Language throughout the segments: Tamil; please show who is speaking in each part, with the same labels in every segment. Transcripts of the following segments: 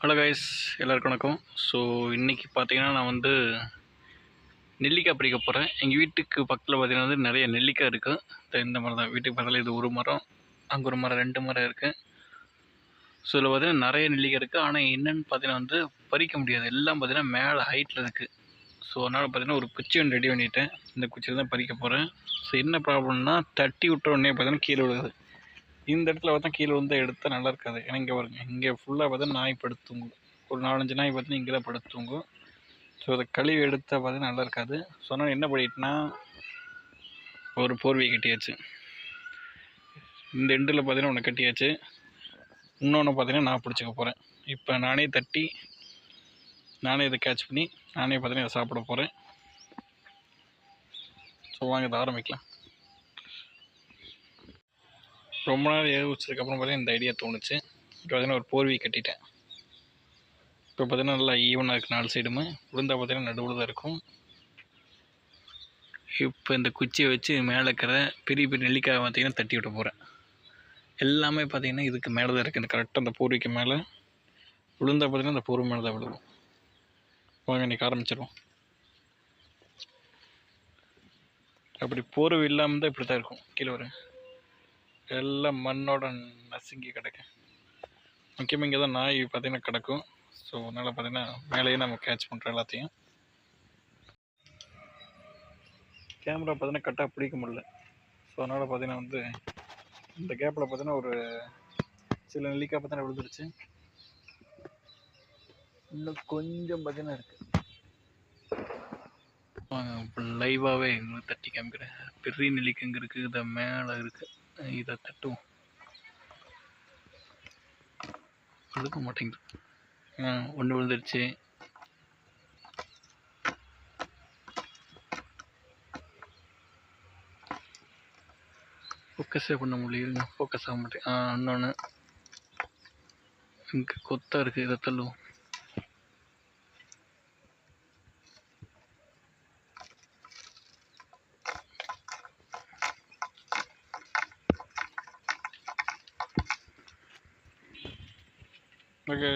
Speaker 1: ஹலோ கைஸ் எல்லாருக்கும் வணக்கம். ஸோ இன்றைக்கி பார்த்தீங்கன்னா நான் வந்து நெல்லிக்காய் பறிக்க போகிறேன் எங்கள் வீட்டுக்கு பக்கத்தில் பார்த்தீங்கன்னா வந்து நிறைய நெல்லிக்காய் இருக்குது இந்த மரம் தான். வீட்டுக்கு பக்கத்தில் இது ஒரு மரம் அங்கே ஒரு மரம் ரெண்டு மரம் இருக்குது ஸோ இதில் பார்த்தீங்கன்னா நிறைய நெல்லிக்காய் இருக்குது ஆனால் என்னென்னு பார்த்தீங்கன்னா வந்து பறிக்க முடியாது. எல்லாம் பார்த்தீங்கன்னா மேலே ஹைட்டில் இருக்குது ஸோ அதனால் பார்த்தீங்கன்னா ஒரு குச்சி ஒன்று ரெடி பண்ணிட்டேன். இந்த குச்சியில் தான் பறிக்க போகிறேன் ஸோ என்ன ப்ராப்ளம்னா தட்டி விட்ட உடனே பார்த்தீங்கன்னா கீழே விழுகுது. இந்த இடத்துல பார்த்தா கீழே வந்து எடுத்தால் நல்லா இருக்காது. ஏன்னா இங்கே வருங்க இங்கே ஃபுல்லாக பார்த்தா நாய் படுத்துங்கும் ஒரு நாலஞ்சு நாய் பார்த்தீங்கன்னா இங்கே தான் படுத்துங்கும் ஸோ அதை கழுவி எடுத்தால் பார்த்தீங்கன்னா நல்லா இருக்காது. ஸோ அதனால் என்ன பண்ணிட்டேன்னா ஒரு போர்வை கட்டியாச்சு. இந்த எண்டில் பார்த்தீங்கன்னா ஒன்று கட்டியாச்சு. இன்னொன்று பார்த்தீங்கன்னா நான் பிடிச்சிக்க போகிறேன் இப்போ நானே தட்டி நானே இதை கேட்ச் பண்ணி நானே பார்த்தீங்கன்னா இதை சாப்பிட போகிறேன் ஸோ வாங்க இதை ஆரம்பிக்கலாம். ரொம்ப நாள் யோசிச்சதுக்கப்புறம் பார்த்தீங்கன்னா இந்த ஐடியா தோணுச்சு. இப்போ பார்த்தீங்கன்னா ஒரு போர்வி கட்டிட்டேன். இப்போ பார்த்தீங்கன்னா நல்லா ஈவனாக இருக்குது நாலு சைடுமே உளுந்தா பார்த்தீங்கன்னா நடுவில் தான் இருக்கும். இப்போ இந்த குச்சியை வச்சு மேலே இருக்கிற பெரிய பெரிய நெல்லிக்காய் பார்த்தீங்கன்னா தட்டி விட்டு போகிறேன் எல்லாமே பார்த்திங்கன்னா இதுக்கு மேலே தான் இருக்குது இந்த கரெக்டாக அந்த பூர்விக்கு மேலே. விழுந்தா பார்த்தீங்கன்னா அந்த பூர்வம் மேலே தான் விழுவோம் வாங்க இன்றைக்கி ஆரம்பிச்சிடுவோம் அப்படி போர்வை இல்லாமல் தான் இப்படி தான் இருக்கும். கீழே வரும். எல்லாம் மண்ணோட நசுங்கி கிடக்கும். முக்கியமாக இங்கே தான் நாய் பார்த்தீங்கன்னா கிடக்கும். ஸோ அதனால் பார்த்திங்கன்னா மேலேயே நம்ம கேட்ச் பண்ணுறோம் எல்லாத்தையும். கேமரா பார்த்தீங்கன்னா கரெக்டாக பிடிக்க முடியல. ஸோ அதனால் பார்த்திங்கன்னா வந்து இந்த கேப்பில் பார்த்தீங்கன்னா ஒரு சில நெல்லிக்காய் பார்த்தீங்கன்னா விழுந்துருச்சு. இன்னும் கொஞ்சம் பார்த்தீங்கன்னா இருக்குது லைவாகவே எங்களுக்கு தட்டி காமிக்கிறேன். பெரிய நெல்லிக்காய் இங்கே இருக்குது இதை மேலே இருக்குது இதை தட்டுவோம். அழுக்க மாட்டேங்குது. ஒன்று விழுந்துருச்சு. ஃபோக்கஸே பண்ண முடியல ஃபோக்கஸ் ஆக மாட்டேன் இன்னொன்று இங்கே கொத்தாக இருக்குது இதை தள்ளுவோம். ஓகே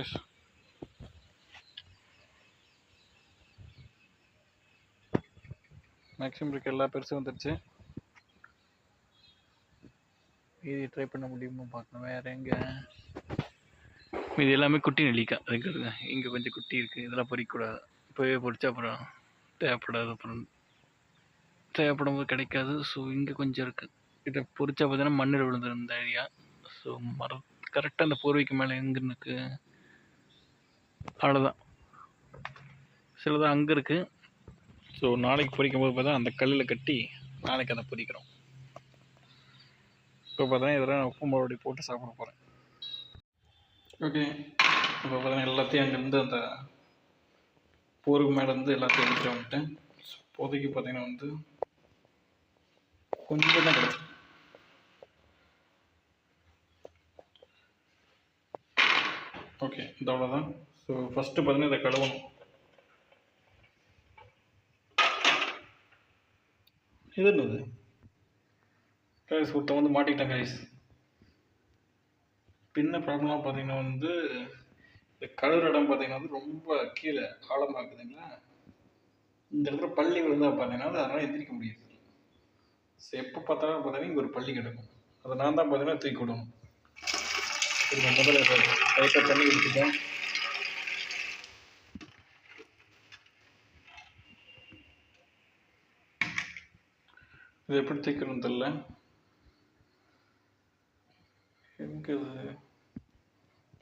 Speaker 1: மேக்ஸிமம் இருக்க எல்லா பெருசும் வந்துருச்சு இது ட்ரை பண்ண முடியுமா பார்க்கணும் வேறு எங்கே? இது எல்லாமே குட்டி நெல்லிக்காய் அதுக்கு இங்கே கொஞ்சம் குட்டி இருக்குது இதெல்லாம் பறிக்கக்கூடாது இப்போவே பொறிச்சா அப்புறம் தேவைப்படாது. அப்புறம் தேவைப்படும் போது கிடைக்காது. ஸோ இங்கே கொஞ்சம் இருக்குது இதை பொறிச்சா பார்த்தீங்கன்னா மண்ணில் விழுந்துடும் இந்த ஏரியா ஸோ மரம் கரெக்டாக அந்த போர்வைக்கு மேலே எங்கே இருக்கு அவ்வளோதான் சிலது அங்கே இருக்குது ஸோ நாளைக்கு பொரிக்கும் போது பார்த்தா அந்த கல்லில் கட்டி நாளைக்கு அதை பொறிக்கிறோம். இப்போ பார்த்தா இதெல்லாம் உப்பு மறுபடி போட்டு சாப்பிட போகிறேன் ஓகே இப்போ பார்த்தா எல்லாத்தையும் அங்கேருந்து அந்த போருக்கு மேலேருந்து எல்லாத்தையும் எடுத்துகிட்டு வந்துட்டேன். இப்போதைக்கு பார்த்தீங்கன்னா வந்து கொஞ்சம் தான் கிடச்சி ஓகே இது அவ்வளோதான் ஸோ ஃபஸ்ட்டு பார்த்தீங்கன்னா இதை கழுவணும். இது என்னது? கைஸ் ஒருத்தன் வந்து மாட்டிக்கிட்டேன் கைஸ் பின்ன ப்ராப்ளம்லாம் பார்த்தீங்கன்னா வந்து இந்த கழுவுற இடம் பார்த்தீங்கன்னா வந்து ரொம்ப கீழே ஆழமாக இருக்குதுங்களா இந்த இடத்துல பள்ளி விழுந்தால் பார்த்தீங்கன்னா அது அதனால் எந்திரிக்க முடியாது ஸோ எப்போ பார்த்தாலும் பார்த்தீங்கன்னா இங்கே ஒரு பள்ளி கிடக்கும். அதை நான் தான் பார்த்தீங்கன்னா தூக்கி விடணும். சரி முதல்ல லைட்டாக தண்ணி ஊற்றிட்டேன் இது எப்படி தைக்கணும் தெரில எங்கே இது?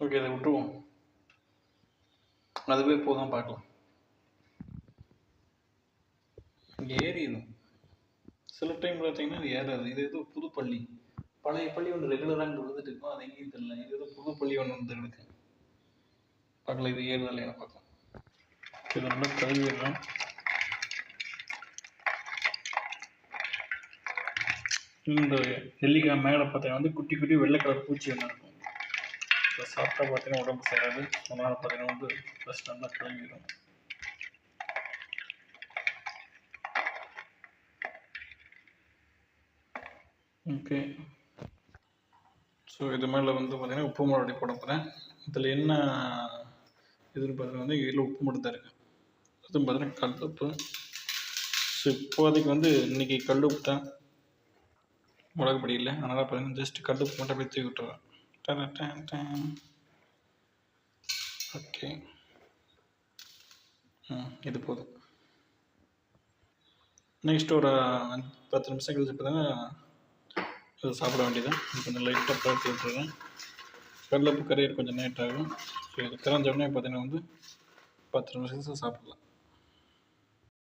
Speaker 1: ஓகே இதை விட்டுருவோம். அதுவே போதும் பார்க்கலாம். இங்கே ஏறிடும் சில டைம் பார்த்தீங்கன்னா இது ஏறாது. இது ஏதோ புது பள்ளி. பழைய பள்ளி ஒன்று ரெகுலராக இங்கே வந்துட்டு இருக்கும். அது எங்கேயும் தெரியல. இது ஏதோ புது பள்ளி ஒன்று வந்து இருக்கு. பார்க்கல இது ஏறுதா இல்லையா பார்க்கலாம். இது நல்லா கழுவிடலாம் இந்த நெல்லிக்காய் மேலே பார்த்தீங்கன்னா வந்து குட்டி குட்டி வெள்ளை கலர் பூச்சி ஒன்று இருக்கும். இப்போ சாப்பிட்டா பார்த்தீங்கன்னா உடம்பு சேராது அதனால் பார்த்தீங்கன்னா வந்து ஃபஸ்ட் நல்லா கழுவிடும் ஓகே ஸோ இது மேலே வந்து பார்த்தீங்கன்னா உப்பு மறுபடி போட போகிறேன் இதில் என்ன இதுன்னு பார்த்தீங்கன்னா வந்து எங்கள் வீட்டில் உப்பு மட்டும் தான் இருக்குது அதுவும் பார்த்தீங்கன்னா கல் உப்பு ஸோ இப்போதைக்கு வந்து இன்றைக்கி கல் தான் மிளகு பொடி இல்லை. அதனால் பார்த்தீங்கன்னா ஜஸ்ட் கல்லுப்பு உப்பு மட்டும் அப்படியே தூக்கி விட்டுருவேன் ஓகே ம் இது போதும். நெக்ஸ்ட் ஒரு பத்து நிமிஷம் கழிச்சு பார்த்தீங்கன்னா இதை சாப்பிட வேண்டியது. கொஞ்சம் லைட்டாக பரட்டி விட்டுருவேன் கடலப்பு கரையிற கொஞ்சம் நேட் ஆகும். ஸோ இது கரைஞ்ச பார்த்தீங்கன்னா வந்து பத்து நிமிஷம் சாப்பிடலாம்.